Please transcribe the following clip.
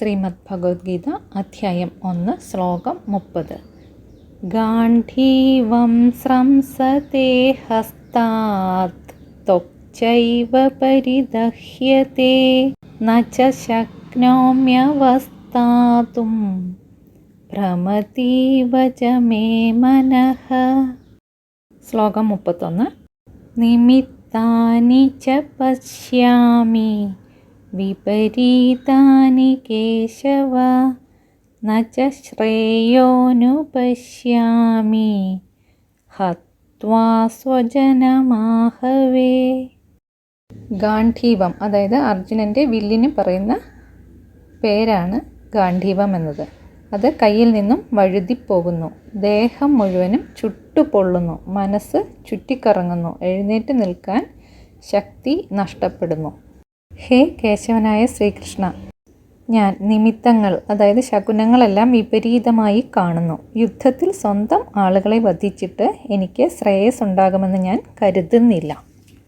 ശ്രീമദ് ഭഗവത്ഗീത അധ്യായം ഒന്ന് ശ്ലോകം മുപ്പത്. ഗാന്ധീവം സ്രംസത്തെ ഹസ്താത് ത്വക്ചൈവ പരിദഹ്യത്തെ ന ച ശക്നോമ്യവസ്ഥാതും ഭ്രമതീവ ച മനഃ. ശ്ലോകം മുപ്പത്തൊന്ന്. നിമിത്താനി ച പശ്യാമി വിപരീതാനി കേശവ നേയോനു പശ്യാമി ഹത്വാ ഗാന്ധീവം അതായത് അർജുനന്റെ വില്ലിന് പറയുന്ന പേരാണ് ഗാന്ധീവം എന്നത്. അത് കയ്യിൽ നിന്നും വഴുതിപ്പോകുന്നു. ദേഹം മുഴുവനും ചുട്ടുപൊള്ളുന്നു. മനസ്സ് ചുറ്റിക്കറങ്ങുന്നു. എഴുന്നേറ്റ് നിൽക്കാൻ ശക്തി നഷ്ടപ്പെടുന്നു. ഹേ കേശവനായ ശ്രീകൃഷ്ണ. ഞാൻ നിമിത്തങ്ങൾ അതായത് ശകുനങ്ങളെല്ലാം വിപരീതമായി കാണുന്നു. യുദ്ധത്തിൽ സ്വന്തം ആളുകളെ വധിച്ചിട്ട് എനിക്ക് ശ്രേയസ് ഉണ്ടാകുമെന്ന് ഞാൻ കരുതുന്നില്ല.